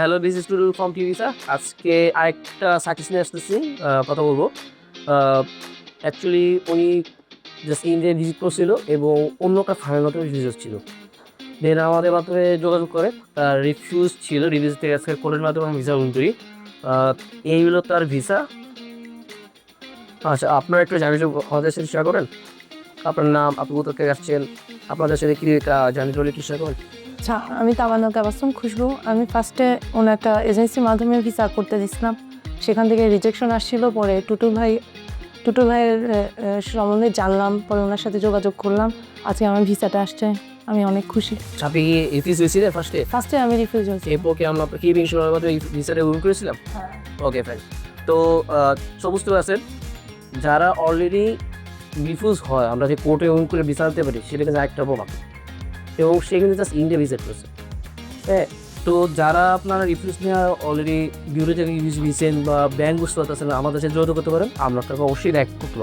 Hello this is Tudu from টিভিসা আজকে আরেকটা success নিয়ে আসতেছি কথা বলব। অ্যাকচুয়ালি উনি জাস্ট ইন্ডিয়া ভিজিট করছিল এবং অন্য একটা ফাইনাল মাধ্যমে ভিজিট ছিল দেন আমাদের মাধ্যমে যোগাযোগ করে, তার রিফিউজ ছিল রিভিউজ থেকে আজকে কোর্টের মাধ্যমে ভিসা গ্রহণ করি। এই হলো তার ভিসা আচ্ছা আপনারা একটু জানিয়ে আমাদের সাথে শেয়ার করেন। আপনার নাম, আপনি কোথা থেকে আসছেন? আপনাদের সাথে কী চলে কি শেয়ার করেন। আচ্ছা আমি তামান্না তাবাসুম খুশবু আমি ফার্স্টে ওনার একটা এজেন্সির মাধ্যমে ভিসা করতে দিয়েছিলাম। সেখান থেকে রিজেকশন আসছিল পরে টুটুল ভাই টুটুল ভাইয়ের সম্বন্ধে জানলাম পরে ওনার সাথে যোগাযোগ করলাম। আজকে আমার ভিসাটা আসছে আমি অনেক খুশি। আপনি কি রিফিউজ হয়েছিলেন ফার্স্টে ফার্স্টে আমি রিফিউজ হয়েছি। এরপর কি আমরা কি ইন্স্যুরেন্স মাধ্যমে ভিসাটা গ্রহণ করেছিলাম? ওকে ফাইন তো সমস্ত আছেন যারা অলরেডি রিফিউজ হয় আমরা যে কোর্টে গ্রহণ করে ভিসা দিতে পারি সেটা কিন্তু একটা প্রমাণ। এবং সে কিন্তু জাস্ট ইন্ডিয়া ভিজিট করছে। হ্যাঁ তো যারা আপনারা রিফিউজ নিয়ে অলরেডি বিউরো থেকে রিফিউজ নিয়েছেন বা ব্যাংক বুঝতে পারতেছেন আমাদের সাথে যোগাযোগ করতে পারেন। আমরা আপনাকে অবশ্যই এক করতে